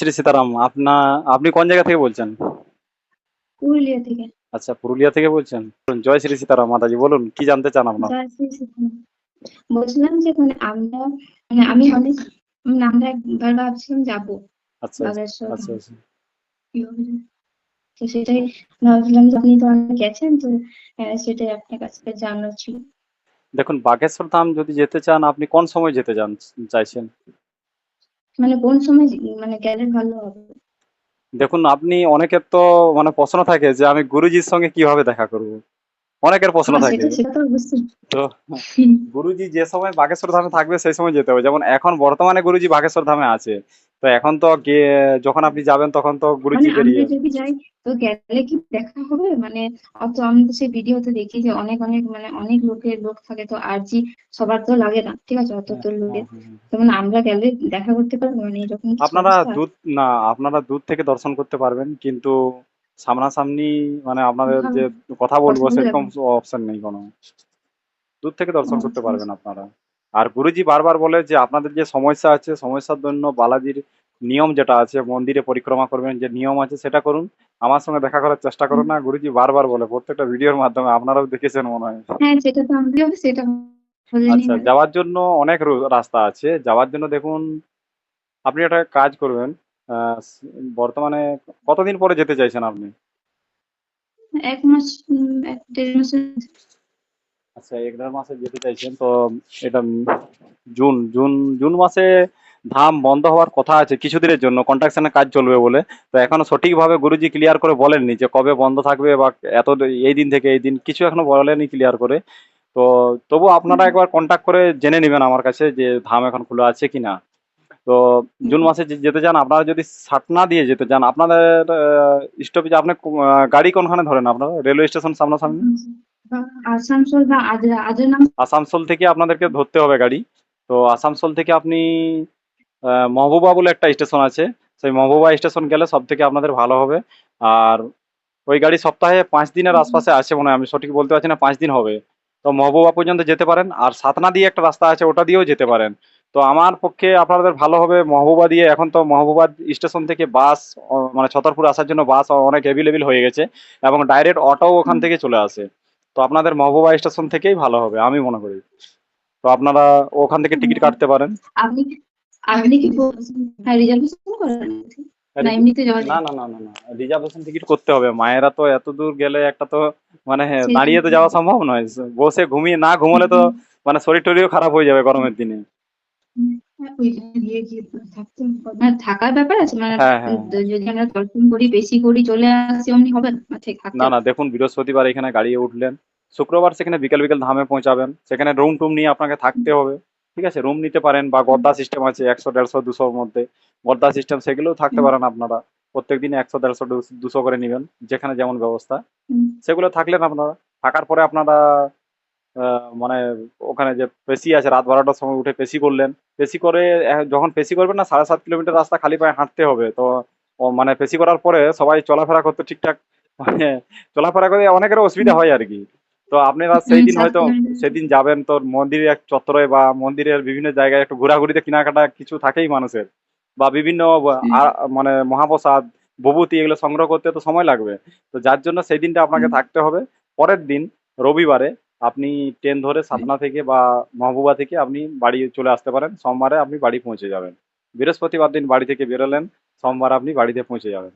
শ্রী সীতারাম আপনা আপনি কোন জায়গা থেকে বলছেন? পুরুলিয়া থেকে। আচ্ছা পুরুলিয়া থেকে বলছেন? জয় শ্রী সীতারাম মাতাজি বলুন কি জানতে চান আপনার? জয় শ্রী সীতারাম। বলছিলাম যে মানে আমরা মানে আমি অনেক মানে আমরা একবার ভাবছিলাম যাব আচ্ছা আচ্ছা, আচ্ছা আচ্ছা? তো সেটাই ভাবছিলাম যে আপনি তো অনেক গেছেন তো আহ, সেটাই আপনার কাছ জানার ছিল। দেখুন বাগেশ্বর ধাম যদি যেতে চান আপনি কোন সময় যেতে চান চাইছেন? মানে কোন সময় মানে গেলে ভালো হবে? দেখুন আপনি অনেকের তো মানে প্রশ্ন থাকে যে আমি গুরুজির সঙ্গে কীভাবে দেখা করব? অনেকের প্রশ্ন হ্যাঁ, থাকে। তো গুরুজি যে সময় বাগেশ্বর ধামে থাকবে সেই সময় যেতে হবে। যেমন এখন বর্তমানে গুরুজি বাগেশ্বর ধামে আছে। তো এখন তো যখন আপনি যাবেন তখন তো মানে গুরুজি বেরিয়ে যদি যাই তো গেলে কি দেখা হবে? মানে অত আমি তো সেই ভিডিওতে দেখি যে অনেক অনেক মানে অনেক লোকের লোক থাকে তো আরজি সবার তো লাগে না ঠিক আছে? অত তো লোকের। তো মানে আমরা গেলে দেখা করতে পারব মানে এরকম আপনারা? দূর না আপনারা দূর থেকে দর্শন করতে পারবেন কিন্তু সামনাসামনি মানে আপনাদের হ্যাঁ, যে কথা বলব সেরকম অপশন নেই কোনো। দূর থেকে দর্শন আচ্ছা, করতে আচ্ছা। পারবেন আপনারা। আর গুরুজি বারবার বলে যে আপনাদের যে সমস্যা আছে সমস্যার জন্য বালাজির নিয়ম যেটা আছে মন্দিরে পরিক্রমা করবেন যে নিয়ম আছে সেটা করুন। আমার সঙ্গে দেখা করার চেষ্টা করুন না গুরুজি বারবার বলে প্রত্যেকটা ভিডিওর মাধ্যমে আপনারাও দেখেছেন মনে হয়। হ্যাঁ সেটা তো আমরা সেটা আচ্ছা। যাওয়ার জন্য অনেক রাস্তা আছে। যাওয়ার জন্য দেখুন আপনি একটা কাজ করবেন আহ, বর্তমানে কতদিন পরে যেতে চাইছেন আপনি? এক মাস দেড় মাসের আচ্ছা এক দেড় মাসে যেতে চাইছেন তো এটা জুন জুন জুন মাসে ধাম বন্ধ হওয়ার কথা আছে কিছুদিনের জন্য কন্ট্রাকশনের কাজ চলবে বলে। তো এখনও সঠিকভাবে গুরুজি ক্লিয়ার করে বলেননি যে কবে বন্ধ থাকবে বা এত এই দিন থেকে এই দিন কিছু এখনও বলেনি ক্লিয়ার করে। তো তবু আপনারা একবার কন্ট্যাক্ট করে জেনে নেবেন আমার কাছে যে ধাম এখন খোলা আছে কিনা তো জুন মাসে যেতে চান আপনারা যদি সাটনা দিয়ে যেতে চান আপনাদের স্টপেজ আপনি গাড়ি কোনখানে ধরেন আপনারা? রেলওয়ে স্টেশন সামনাসামনি? আসানসোল আসানসোল থেকে আপনাদেরকে ধরতে হবে গাড়ি। তো আসানসোল থেকে আপনি মহবুবা বলে একটা স্টেশন আছে। সেই মহবুবা স্টেশন গেলে সব থেকে আপনাদের ভালো হবে। আর ওই গাড়ি সপ্তাহে পাঁচ দিনের আশপাশে আছে মনে হয় আমি সঠিক বলতে পারছি না পাঁচ দিন হবে। তো মহবুবা পর্যন্ত যেতে পারেন। আর সাতনা দিয়ে একটা রাস্তা আছে ওটা দিয়েও যেতে পারেন। তো আমার পক্ষে আপনাদের ভালো হবে মহবুবা দিয়ে। এখন তো মহবুবা স্টেশন থেকে বাস মানে ছতরপুর আসার জন্য বাস অনেক অ্যাভেলেবেল হয়ে গেছে এবং ডাইরেক্ট অটোও ওখান থেকে চলে আসে। তো আপনাদের মহবুবা স্টেশন থেকেই ভালো হবে আমি মনে করি। তো আপনারা ওখান থেকে টিকিট কাটতে পারেন। আপনি আপনি কি হ্যাঁ রিজার্ভেশন করেন না এমনিতে যাওয়া না না না না না। রিজার্ভেশন টিকিট করতে হবে। মায়েরা তো এত দূর গেলে একটা তো মানে দাঁড়িয়ে তো যাওয়া সম্ভব নয়। বসে ঘুমিয়ে না ঘুমলে তো মানে শরীর টরিও খারাপ হয়ে যাবে গরমের দিনে। হ্যাঁ। মানে থাকার ব্যাপার আছে মানে হ্যাঁ, হ্যাঁ। যদি আমরা দর্শন করি বেশি করি চলে আসি অমনি হবে না। না না দেখুন বৃহস্পতিবার এখানে গাড়ি উঠলেন। শুক্রবার সেখানে বিকেল বিকেল ধামে পৌঁছাবেন। সেখানে রুম টুম নিয়ে আপনাকে থাকতে হবে। ঠিক আছে? রুম নিতে পারেন বা গদ্দা সিস্টেম আছে একশো দেড়শো দুশোর মধ্যে। গদ্দা সিস্টেম সেগুলোও থাকতে পারেন আপনারা। প্রত্যেক দিনে একশো দেড়শো দুশো করে নেবেন যেখানে যেমন ব্যবস্থা। সেগুলো থাকলেন আপনারা। থাকার পরে আপনারা আহ, মানে ওখানে যে পেশি আছে রাত বারোটার সময় উঠে পেশি করলেন। পেশি করে যখন পেশি করবেন না সাড়ে সাত কিলোমিটার রাস্তা খালি পায়ে হাঁটতে হবে। তো মানে পেশি করার পরে সবাই চলাফেরা করতে ঠিকঠাক মানে চলাফেরা করে অনেকের অসুবিধা হয় আর কি। তো আপনারা সেই দিন হয়তো। সেদিন যাবেন তো মন্দিরে এক চত্বরে বা মন্দিরের বিভিন্ন জায়গায় একটু ঘোরাঘুরিতে কেনাকাটা কিছু থাকেই মানুষের। বা বিভিন্ন মানে মহাপ্রসাদ ভবুতি এগুলো সংগ্রহ করতে তো সময় লাগবে। তো যার জন্য সেই দিনটা আপনাকে থাকতে হবে। পরের দিন রবিবারে আপনি ট্রেন ধরে সাতনা থেকে বা মহবুবা থেকে আপনি বাড়ি চলে আসতে পারেন। সোমবারে আপনি বাড়ি পৌঁছে যাবেন। বৃহস্পতিবার দিন বাড়ি থেকে বেরোলেন সোমবার আপনি বাড়িতে পৌঁছে যাবেন।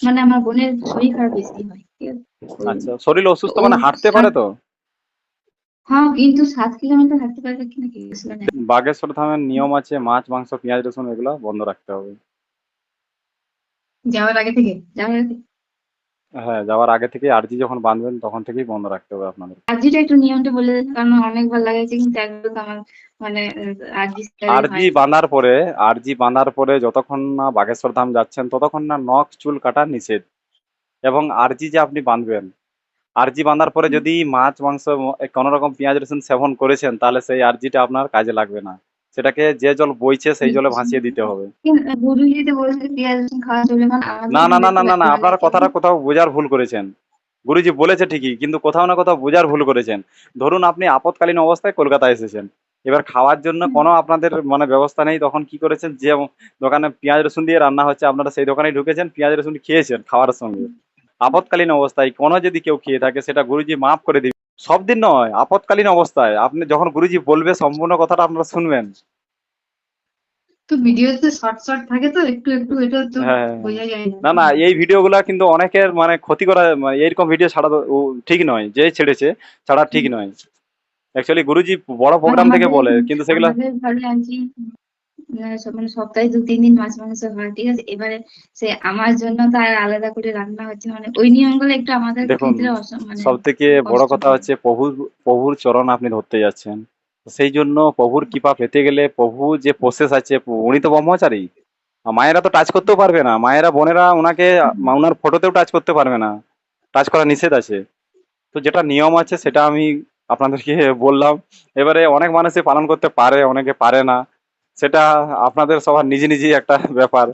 মানে আমার বোনের শরীর খারাপ বেশি হয় আচ্ছা শরীর অসুস্থ মানে হাঁটতে পারে তো হ্যাঁ কিন্তু সাত কিলোমিটার হাঁটতে পারবে কিনা কি। বাগেশ্বর ধামের নিয়ম আছে মাছ মাংস পেঁয়াজ রসুন এগুলো বন্ধ রাখতে হবে যাওয়ার আগে থেকে যাওয়ার আগে থেকে। হ্যাঁ যাওয়ার আগে থেকে আরজি যখন বাঁধবেন তখন থেকেই বন্ধ রাখতে হবে আপনাদের। আরজিটা একটু নিয়মটা বলে দেন কারণ অনেকবার লাগাইছে কিন্তু তো আমার মানে আরজি আরজি। বাঁধার পরে আরজি বাঁধার পরে যতক্ষণ না বাগেশ্বর ধাম যাচ্ছেন ততক্ষণ না নখ চুল কাটা নিষেধ। এবং আরজি যে আপনি বাঁধবেন আরজি বাঁধার পরে যদি মাছ মাংস কোন রকম পেঁয়াজ রসুন সেবন করেছেন তাহলে সেই আরজিটা আপনার কাজে লাগবে না। সেটাকে যে জল বইছে সেই জলে ভাসিয়ে দিতে হবে। না না না না না না মানে কথাটা কোথাও বোঝার ভুল করেছেন। গুরুজি বলেছে ঠিকই, কিন্তু কোথাও না কোথাও বোঝার ভুল করেছেন। ধরুন আপনি আপৎকালীন অবস্থায় কলকাতা এসেছেন। এবার খাওয়ার জন্য। কোনো আপনাদের মানে ব্যবস্থা নেই, তখন কি করেছেন? যে দোকানে পেঁয়াজ রসুন দিয়ে রান্না হচ্ছে, আপনারা সেই দোকানে ঢুকেছেন, পেঁয়াজ রসুন খেয়েছেন খাওয়ার সঙ্গে। আপৎকালীন অবস্থায় কোনো যদি কেউ খেয়ে থাকে, সেটা গুরুজি মাফ করে দিবে। সব দিন নয় আপৎকালীন অবস্থায়। আপনি যখন গুরুজি বলবে সম্পূর্ণ কথাটা আপনারা শুনবেন। তো ভিডিওতে শর্ট শর্ট থাকে তো একটু একটু এটা তো হ্যাঁ বোঝা যায় না। না এই ভিডিওগুলা কিন্তু অনেকের মানে ক্ষতি করা মানে এইরকম ভিডিও ছাড়া ঠিক নয় যে ছেড়েছে ছাড়া ঠিক নয়। অ্যাকচুয়ালি গুরুজি বড় প্রোগ্রাম থেকে বলে কিন্তু সেগুলো মানে সপ্তাহে দু তিন দিন মাছ মাংস হয় ঠিক আছে? এবারে সে আমার জন্য তো আর আলাদা করে রান্না হচ্ছে। মানে ওই নিয়মগুলো একটু আমাদের ক্ষেত্রে মানে সব থেকে বড় কথা হচ্ছে প্রভুর প্রভুর চরণ আপনি ধরতে যাচ্ছেন। সেই জন্য প্রভুর কৃপা পেতে গেলে প্রভু যে প্রসেস আছে উনি তো ব্রহ্মচারী। মায়েরা তো টাচ করতেও পারবে না। মায়েরা বোনেরা ওনাকে ওনার ফটোতেও টাচ করতে পারবে না। টাচ করা নিষেধ আছে। তো যেটা নিয়ম আছে সেটা আমি আপনাদেরকে বললাম। এবারে অনেক মানুষই পালন করতে পারে অনেকে পারে না। সেটা আপনাদের সবার নিজে নিজেই একটা ব্যাপার।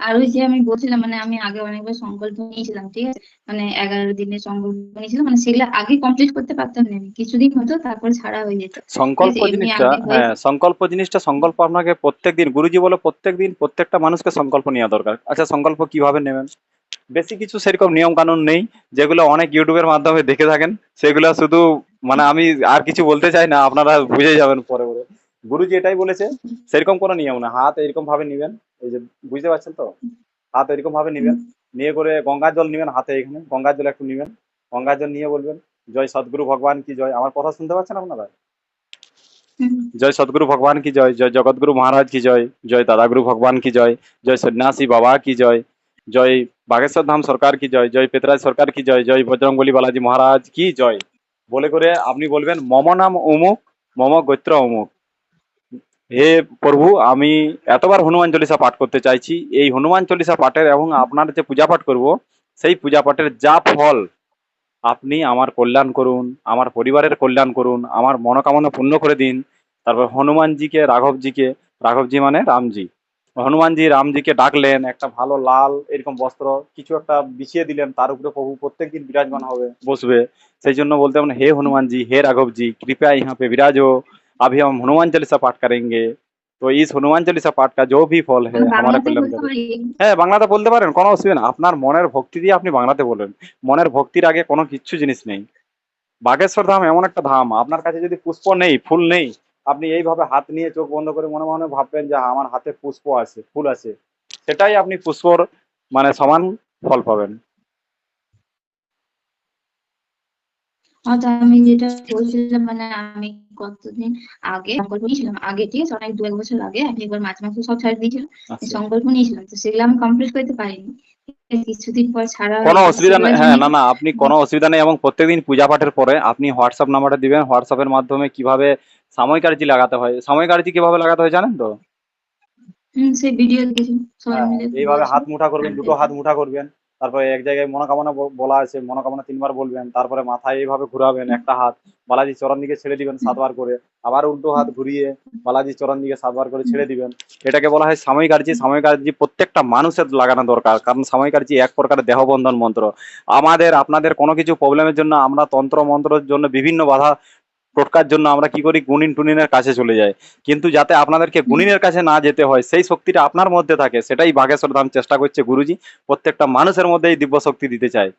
আর ওই যে আমি বলছিলাম মানে আমি আগে অনেকবার সংকল্প নিয়েছিলাম ঠিক আছে? মানে এগারো দিনের সংকল্প নিয়েছিলাম মানে সেগুলো আগে কমপ্লিট করতে পারতাম না আমি। কিছুদিন হতো তারপর ছাড়া হয়ে যেত। সংকল্প জিনিসটা হ্যাঁ সংকল্প জিনিসটা সংকল্প আপনাকে প্রত্যেকদিন গুরুজি বলে প্রত্যেক দিন প্রত্যেকটা মানুষকে সংকল্প নেওয়া দরকার। আচ্ছা সংকল্প কীভাবে নেবেন? বেশি কিছু সেরকম নিয়ম কানুন নেই, যেগুলো অনেক ইউটিউবের মাধ্যমে দেখে থাকেন, সেগুলো শুধু মানে আমি আর কিছু বলতে চাই না, আপনারা বুঝে যাবেন পরে পরে। গুরুজি এটাই বলেছে, সেরকম কোনো নিয়ম না, হাত এরকম ভাবে নিবেন, এই যে বুঝতে পারছেন তো? হাত এরকম ভাবে নিবেন, নিয়ে করে গঙ্গার জল নিবেন হাতে এখানে, গঙ্গার জল একটু নিবেন, গঙ্গার জল নিয়ে বলবেন, জয় সদ্গুরু ভগবান কি জয়? আমার কথা শুনতে পাচ্ছেন আপনারা? জয় সদগুরু ভগবান কি জয়? জয় জগৎগুরু মহারাজ কি জয়? জয় দাদাগুরু ভগবান কি জয়? জয় সন্ন্যাসী বাবা কি জয়? জয় বাগেশ্বর ধাম সরকার কি জয়? জয় পেতরাজ সরকার কি জয়? জয় বজরংবলী বালাজি মহারাজ কি জয়? বলে করে আপনি বলবেন, মম নাম অমুক মম গোত্র অমুক হে প্রভু, আমি এতবার হনুমান চল্লিশা পাঠ করতে চাইছি। এই হনুমান চল্লিশা পাঠের এবং আপনার যে পূজা পাঠ করব, সেই পূজা পাঠের যা ফল আপনি আমার কল্যাণ করুন, আমার পরিবারের কল্যাণ করুন, আমার মনোকামনা পূর্ণ করে দিন। তারপর হনুমানজিকে, রাঘবজিকে, রাঘবজি মানে রামজি। হনুমানজি রামজিকে ডাকলেন একটা ভালো লাল এরকম বস্ত্র কিছু একটা বিছিয়ে দিলেন তার উপরে প্রভু প্রত্যেকদিন বিরাজমান হবে বসবে সেই জন্য বলতে হবে हे हनुमान जी हे राघव जी कृपया यहाँ पे विराजो अभी हम हनुमान चालीसा पाठ करेंगे तो इस हनुमान चालीसा पाठ का जो भी फल है हमारा বাংলাতে कल्याण বলতে करे পারি হ্যাঁ বাংলাতে বলতে পারেন কোনো অসুবিধা না আপনার মনের ভক্তি দিয়ে আপনি বাংলাতে বলেন মনের ভক্তির আগে কোনো কিচ্ছু জিনিস নেই বাগেশ্বর ধাম এমন একটা ধাম আপনার কাছে যদি পুষ্প নেই ফুল নেই আপনি এইভাবে হাত নিয়ে চোখ বন্ধ করে মনে মনে ভাববেন যে আমার হাতে পুষ্প আছে ফুল আছে। সেটাই আপনি পুষ্পর মানে সমান ফল পাবেন। আমি যেটা বলছিলাম মানে আমি কতদিন আগে সংকল্প নিয়েছিলাম আগে ঠিক আছে অনেক দু এক বছর আগে আমি একবার মাছ মাংস সব ছাড় দিয়েছিলাম আচ্ছা। সংকল্প নিয়েছিলাম তো সেগুলো আমি কমপ্লিট করতে পারিনি। কিছুদিন পর ছাড়া কোনো অসুবিধা নেই হ্যাঁ না না আপনি কোনো অসুবিধা নেই এবং প্রত্যেকদিন পূজা পাঠের পরে আপনি হোয়াটসঅ্যাপ নাম্বারটা দিবেন হোয়াটসঅ্যাপের মাধ্যমে কীভাবে সাময়িক আরজি লাগাতে হয়। সাময়িক আরজি কীভাবে লাগাতে হয় জানেন তো? সেই ভিডিও হ্যাঁ, এইভাবে হাত মুঠা করবেন দুটো হাত মুঠা করবেন। তারপরে এক জায়গায় মনোকামনা বলা আছে মনোকামনা তিনবার বলবেন। তারপরে মাথায় এইভাবে ঘুরাবেন একটা হাত বালাজি চরণ দিকে ছেড়ে দিবেন সাতবার করে। আবার উল্টো হাত ঘুরিয়ে বালাজি চরণ দিকে সাতবার করে ছেড়ে দিবেন। এটাকে বলা হয় সাময়িক আরজি সাময়িক আরজি প্রত্যেকটা মানুষের লাগানো দরকার কারণ সাময়িক আরজি এক প্রকারের দেহবন্ধন মন্ত্র। আমাদের আপনাদের কোনো কিছু প্রবলেমের জন্য আমরা তন্ত্র মন্ত্রের জন্য বিভিন্ন বাধা টোটকার জন্য আমরা কি করি? গুণিন টুনিনের কাছে চলে যাই। কিন্তু যাতে আপনাদেরকে গুণিনের কাছে না যেতে হয় সেই শক্তিটা আপনার মধ্যে থাকে সেটাই বাঘেশ্বর ধাম চেষ্টা করছে গুরুজি প্রত্যেকটা মানুষের মধ্যে এই দিব্য শক্তি দিতে চায়।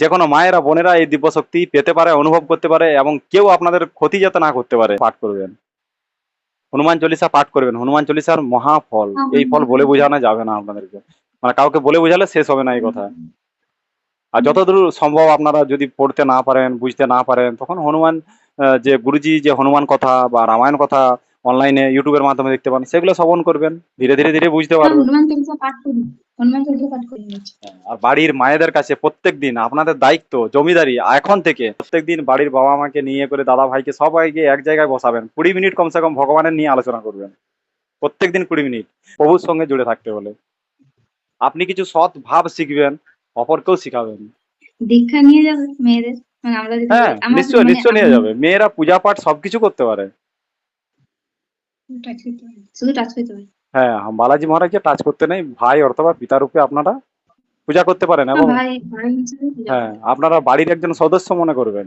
যে কোনো মায়েরা বোনেরা এই দিব্য শক্তি পেতে পারে অনুভব করতে পারে এবং কেউ আপনাদের ক্ষতি যাতে না করতে পারে পাঠ করবেন। হনুমান চল্লিশা পাঠ করবেন। হনুমান চল্লিশার মহা ফল এই ফল বলে বোঝানো যাবে না আপনাদেরকে। মানে কাউকে বলে বোঝালে শেষ হবে না এই কথা। আর যতদূর সম্ভব আপনারা যদি পড়তে না পারেন বুঝতে না পারেন তখন হনুমান যে গুরুজি যে হনুমান কথা বা রামায়ণ কথা অনলাইনে ইউটিউবের মাধ্যমে দেখতে পান সেগুলো শ্রবণ করবেন। ধীরে ধীরে ধীরে বুঝতে হ্যাঁ, পারবেন। করি। আর বাড়ির মায়েদের কাছে প্রত্যেক দিন আপনাদের দায়িত্ব জমিদারি এখন থেকে প্রত্যেক দিন বাড়ির বাবা মাকে নিয়ে করে দাদা ভাইকে সবাইকে এক জায়গায় বসাবেন। কুড়ি মিনিট কমসে কম ভগবানের নিয়ে আলোচনা করবেন। প্রত্যেক দিন কুড়ি মিনিট। প্রভুর সঙ্গে জুড়ে থাকতে বলে আপনি কিছু সৎ ভাব শিখবেন অপরকেও শিখাবেন। দীক্ষা নিয়ে যাবে মেয়েদের? মানে আমরা যদি হ্যাঁ নিশ্চয় মানে নিশ্চয় নিয়ে যাবে। মেয়েরা পূজা পাঠ সবকিছু করতে পারে। টাচ করতে পারি। শুধু টাচ করতে পারি? হ্যাঁ বালাজি মহারাজকে টাচ করতে নেই। ভাই অথবা রূপে আপনারা পূজা করতে পারেন এবং হিসেবে পূজা হ্যাঁ আপনারা বাড়ির একজন সদস্য মনে করবেন।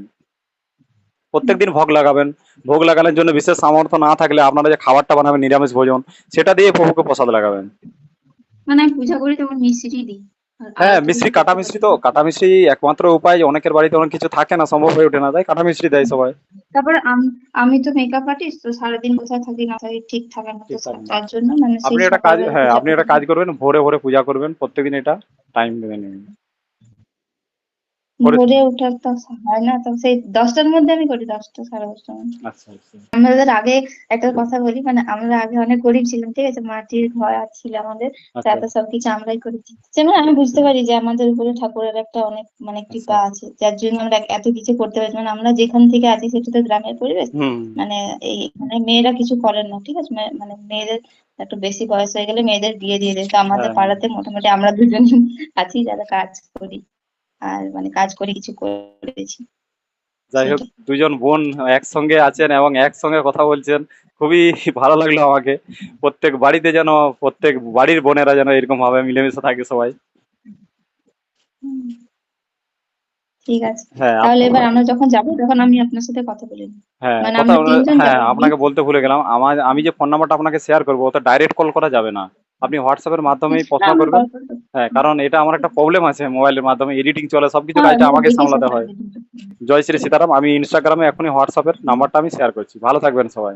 প্রত্যেকদিন ভোগ লাগাবেন। ভোগ লাগানোর জন্য বিশেষ সামর্থ্য না থাকলে আপনারা যে খাবারটা বানাবেন নিরামিষ ভোজন সেটা দিয়ে প্রভুকে প্রসাদ লাগাবেন। মানে পূজা করি তখন মিষ্টি দিই। হ্যাঁ মিশ্রি কাটা। মিশ্রি তো কাটা মিশ্রি একমাত্র উপায় অনেকের বাড়িতে অনেক কিছু থাকে না সম্ভব হয়ে ওঠে না তাই কাটা মিশ্রি দেয় সবাই তারপর আমি তো মেকআপ আর্টিস্ট তো সারাদিন কোথায় থাকি না থাকি ঠিক থাকে না। তার জন্য মানে আপনি একটা কাজ হ্যাঁ আপনি একটা কাজ করবেন ভোরে ভোরে পূজা করবেন প্রত্যেকদিন এটা টাইম দেবেন ভোরে ওঠার তো হয় না তো সেই দশটার মধ্যে আমি করি দশটা সাড়ে দশটার মধ্যে। আচ্ছা আচ্ছা। আমাদের আগে একটা কথা বলি মানে আমরা আগে অনেক গরিব ছিলাম ঠিক আছে? মাটির ঘর ছিল আমাদের আচ্ছা। তাতে সবকিছু আমরাই করেছি। যেমন আমি বুঝতে পারি যে আমাদের উপরে ঠাকুরের একটা অনেক মানে কৃপা আছে যার জন্য আমরা এত কিছু করতে পারছি মানে আমরা যেখান থেকে আছি সেটা তো গ্রামের পরিবেশ। মানে এই মানে মেয়েরা কিছু করেন না ঠিক আছে? মানে মেয়েদের একটু বেশি বয়স হয়ে গেলে মেয়েদের বিয়ে দিয়ে দেয়। তো আমাদের হ্যাঁ। পাড়াতে মোটামুটি আমরা দুজনই আছি যারা কাজ করি। আর মানে কাজ করে কিছু করেছি। যাই হোক দুজন বোন একসঙ্গে আছেন এবং একসঙ্গে কথা বলছেন। খুবই ভালো লাগল আমাকে। প্রত্যেক বাড়িতে যেন প্রত্যেক বাড়ির বোনেরা যেন এরকম ভাবে মিলেমিশে থাকে সবাই। ঠিক আছে। হ্যাঁ তাহলে এবার আমরা যখন যাব তখন আমি আপনার সাথে কথা বলে হ্যাঁ মানে হ্যাঁ। আপনাকে বলতে ভুলে গেলাম। আমার আমি যে ফোন নাম্বারটা আপনাকে শেয়ার করব ওটা ডাইরেক্ট কল করা যাবে না। আপনি হোয়াটসঅ্যাপের মাধ্যমেই না, প্রশ্ন করবেন। হ্যাঁ কারণ এটা আমার একটা প্রবলেম আছে মোবাইলের মাধ্যমে এডিটিং চলে সবকিছু হ্যাঁ, কাজটা আমাকে সামলাতে হয়। জয় শ্রী সীতারাম আমি ইনস্টাগ্রামে এখনই হোয়াটসঅ্যাপের নাম্বারটা আমি শেয়ার করছি। ভালো থাকবেন সবাই।